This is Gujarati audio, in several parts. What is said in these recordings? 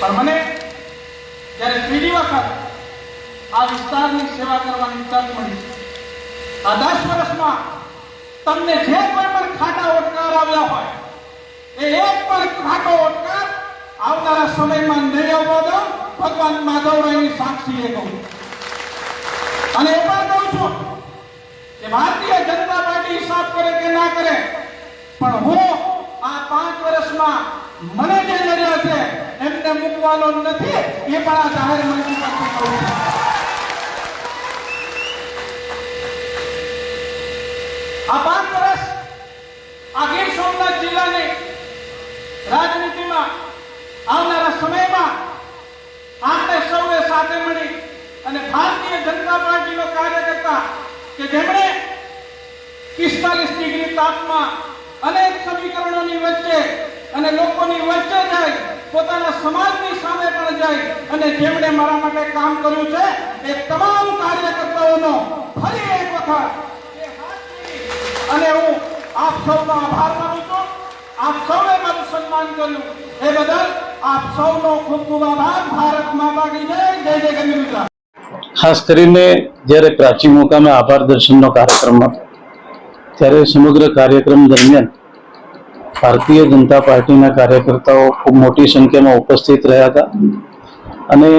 પણ મને જ્યારે ત્રીજી વખત આ વિસ્તારની સેવા કરવાની તક મળી, આ દસ વર્ષમાં તમને જે કોઈ પણ ખાટા ઓટકાર આવ્યા હોય, એ એક પણ ખાટો ઓટકાર આવનારા સમયમાં નહીં આવવા દો ભગવાન માધવરાયની સાક્ષીએ કહું. અને એ પણ કહું છું કે ભારતીય જનતા પાર્ટી હિસાબ કરે કે ના કરે, પણ હું આ પાંચ વર્ષમાં મને જે મળ્યા છે એમને મૂકવાનો નથી. એ પણ આ જાહેર મંચ પાસે કહું આ પાંચ વર્ષ આ ગીર સોમનાથ જિલ્લાની રાજનીતિમાં આવનારા સમયમાં આપણે સૌએ સાથે મળી અને ભારતીય જનતા પાર્ટીનો કાર્યકર્તા કે જેમણે પિસ્તાલીસ ડિગ્રી તાપમાં અનેક સમીકરણોની વચ્ચે અને લોકોની વચ્ચે જાય પોતાના સમાજની સામે પણ જાય અને જેમણે મારા માટે કામ કર્યું છે, એ તમામ કાર્યકર્તાઓનો ફરી એક વખત અને હું આપ સૌનો આભાર માનું છું. આપ સૌએ મારું સન્માન કર્યું. એ બદલ આપ સૌનો ખૂબ ખૂબ આભાર. ભારત માતા જય જય જય ગંગા ખાસ કરીને જ્યારે પ્રાચીન મુકામે આભાર દર્શનનો કાર્યક્રમ હતો, ત્યારે સમગ્ર કાર્યક્રમ દરમિયાન ભારતીય જનતા પાર્ટીના કાર્યકર્તાઓ ખૂબ મોટી સંખ્યામાં ઉપસ્થિત રહ્યા હતા અને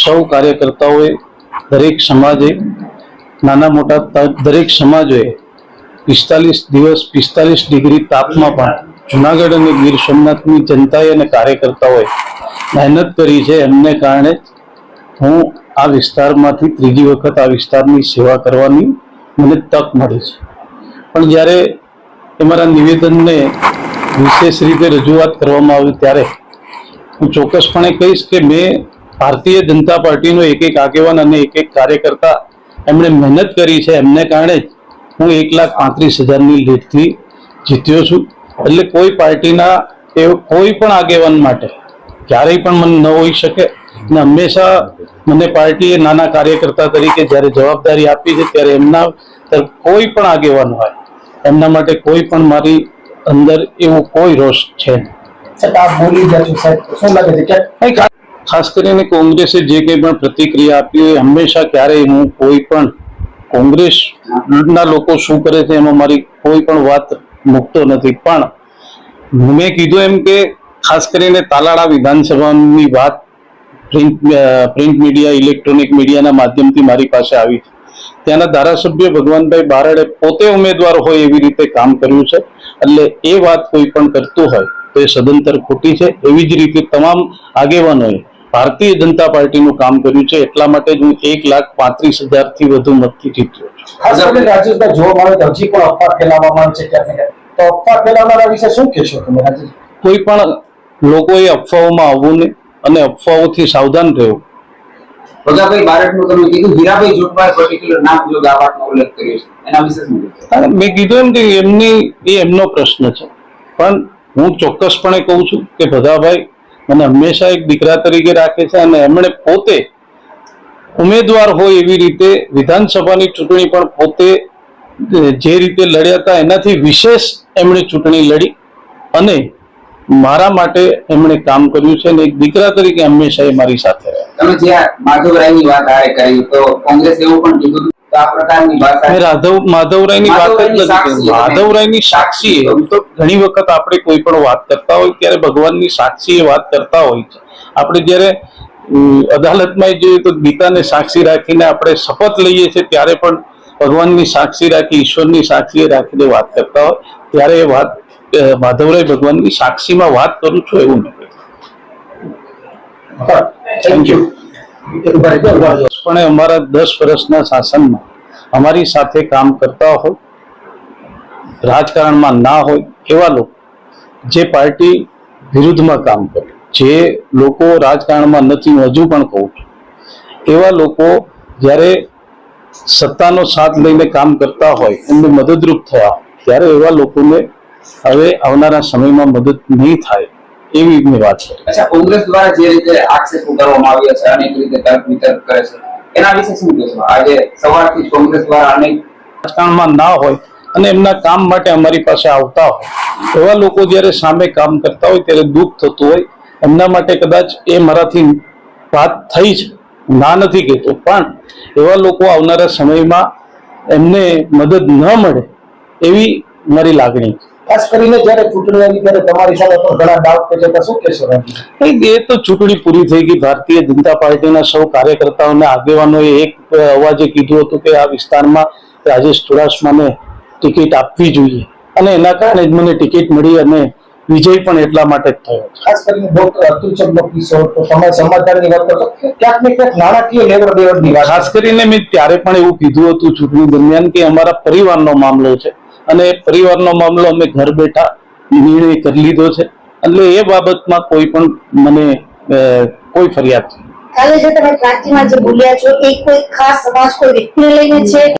સૌ કાર્યકર્તાઓએ દરેક સમાજે, નાના મોટા દરેક સમાજોએ પિસ્તાલીસ દિવસ, પિસ્તાલીસ ડિગ્રી તાપમાં પણ જુનાગઢ અને ગીર સોમનાથની જનતાએ અને કાર્યકર્તાઓએ મહેનત કરી છે. એમને કારણે હું આ વિસ્તારમાંથી ત્રીજી વખત આ વિસ્તારની સેવા કરવાની મને તક મળી છે. પણ જ્યારે એ મારા નિવેદનને વિશેષ રીતે રજૂઆત કરવામાં આવી ત્યારે હું ચોક્કસપણે કહીશ કે મેં ભારતીય જનતા પાર્ટીનો એક એક આગેવાન અને એક એક કાર્યકર્તા એમણે મહેનત કરી છે. એમને કારણે જ હું એક લાખ પાંત્રીસ હજારની લીડથી જીત્યો છું. એટલે કોઈ પાર્ટીના એ કોઈ પણ આગેવાન માટે ક્યારેય પણ મને ન હોઈ શકે. અને હંમેશા મને પાર્ટીએ નાના કાર્યકર્તા તરીકે જ્યારે જવાબદારી આપી છે, ત્યારે એમના કોઈ પણ આગેવાન હોય, એમના માટે કોઈ પણ મારી અંદર એવો કોઈ રોષ છે ખાસ કરીને કોંગ્રેસે જે કંઈ પણ પ્રતિક્રિયા આપી હોય હંમેશા ક્યારેય હું કોઈ પણ કોંગ્રેસના લોકો શું કરે છે એમાં મારી કોઈ પણ વાત મૂકતો નથી. પણ મેં કીધું એમ કે ખાસ કરીને તાલાળા વિધાનસભાની વાત પ્રિન્ટ પ્રિન્ટ મીડિયા ઇલેક્ટ્રોનિક મીડિયાના માધ્યમથી મારી પાસે આવી છે. ત્યાંના ધારાસભ્ય ભગવાનભાઈ બારડે પોતે ઉમેદવાર હોય એવી રીતે કામ કર્યું છે. એટલે એ વાત કોઈ પણ કરતું હોય તો એ સદંતર ખોટી છે. એવી જ રીતે તમામ આગેવાનોએ ભારતીય જનતા પાર્ટીનું કામ કર્યું છે. એટલા માટે જ હું એક લાખ પાંત્રીસ હજારથી વધુ મતથી જીત્યો છું. રાજેશભાઈ જોવા મળે તો હજી પણ અફવા ફેલાવવામાં છે. તો અફવા ફેલાવનારા વિશે શું કહેશો તમે રાજેશ કોઈ પણ લોકોએ અફવાઓમાં આવવું નહીં અને અફવાઓથી સાવધાન રહેવું. ભગાભાઈ બારટનું તમે કીધું, હીરાભાઈ જોટવાએ પર્ટિક્યુલર નામ જો આ વાતનો ઉલ્લેખ કર્યો છે, એના વિશે શું કહેશો? મેં કીધું એમ કે એમની, એ એમનો પ્રશ્ન છે પણ હું ચોક્કસપણે કહું છું કે ભગાભાઈ મને હંમેશા એક દીકરા તરીકે રાખે છે અને એમણે પોતે ઉમેદવાર હોય એવી રીતે વિધાનસભાની ચૂંટણી પણ પોતે જે રીતે લડ્યા હતા એનાથી વિશેષ એમણે ચૂંટણી લડી અને મારા માટે એમણે કામ કર્યું છે અને એક દીકરા તરીકે હંમેશા એ મારી સાથે તમે જે માધવરાયની વાત આરે કરી તો કોંગ્રેસ એવું પણ કીધું માધવરાયની સાક્ષી એમ તો ઘણી વખત આપણે કોઈ પણ વાત કરતા હોય ત્યારે ભગવાનની સાક્ષી એ વાત કરતા હોય છે. આપણે જયારે અદાલતમાં જોઈએ તો ગીતાને સાક્ષી રાખીને આપણે શપથ લઈએ છીએ ત્યારે પણ ભગવાનની સાક્ષી રાખી ઈશ્વરની સાક્ષી રાખીને વાત કરતા હોય. ત્યારે એ વાત માધવરાય ભગવાનની સાક્ષીમાં વાત કરું છું એવું નથી પણ અમારા દસ વર્ષના શાસનમાં અમારી સાથે કામ કરતા હોય, રાજકારણમાં ના હોય, એવા લોકો જે પાર્ટી વિરુદ્ધમાં કામ કરે, જે લોકો રાજકારણમાં નથી હજુ પણ કહું છું, એવા લોકો જ્યારે સત્તાનો સાથ લઈને કામ કરતા હોય, એમને મદદરૂપ થયા ત્યારે એવા લોકોને હવે આવનારા સમયમાં મદદ નહીં થાય એવી એમની વાત છે અચ્છા કોંગ્રેસ દ્વારા જે રીતે આક્ષેપો કરવામાં આવ્યા છે અનેક રીતે તર્ક વિતર્ક કરે છે એના વિશે શું કહેશો આજે સવારથી કોંગ્રેસ દ્વારા અનેક રાજકારણમાં ના હોય અને એમના કામ માટે અમારી પાસે આવતા હોય એવા લોકો જ્યારે સામે કામ કરતા હોય ત્યારે દુઃખ થતું હોય એમના માટે કદાચ એ મારાથી વાત થઈ છે ના નથી કહેતો પણ એવા લોકો આવનારા સમયમાં એમને મદદ ન મળે એવી મારી લાગણી છે. ખાસ કરીને જ્યારે ચૂંટણી આવી ત્યારે તમારી સામે પણ ઘણા ડાઉટ કે છે શું કહેશો રાજી? એ તો ચૂંટણી પૂરી થઈ ગઈ. ભારતીય જનતા પાર્ટીના સૌ કાર્યકર્તાઓના આગેવાનોએ એક અવાજે કીધું હતું કે આ વિસ્તારમાં રાજેશ ચુડાસમાને ટિકિટ આપવી જોઈએ. અને એના કારણે જ મને ટિકિટ મળી અને વિજય પણ એટલા માટે જ થયો ખાસ કરીને ડોક્ટર અતુલ ચંદ્ર કિશોર તો તમે સમાધાનની વાત કરો છો ક્યાંક ને ક્યાંક નાણાકીય લેવડ દેવડની વાત ખાસ કરીને મેં ત્યારે પણ એવું કીધું હતું ચૂંટણી દરમિયાન કે અમારા પરિવારનો મામલો છે. અને પરિવારનો મામલો અમે ઘર બેઠા નિર્ણય કરી લીધો છે. એટલે એ બાબતમાં કોઈ પણ મને કોઈ ફરિયાદ નથી. કાલે જે તમે પ્રાર્થીમાં જે બોલ્યા છો, એ કોઈ ખાસ સમાજ કોઈ વ્યક્તિને લઈને છે?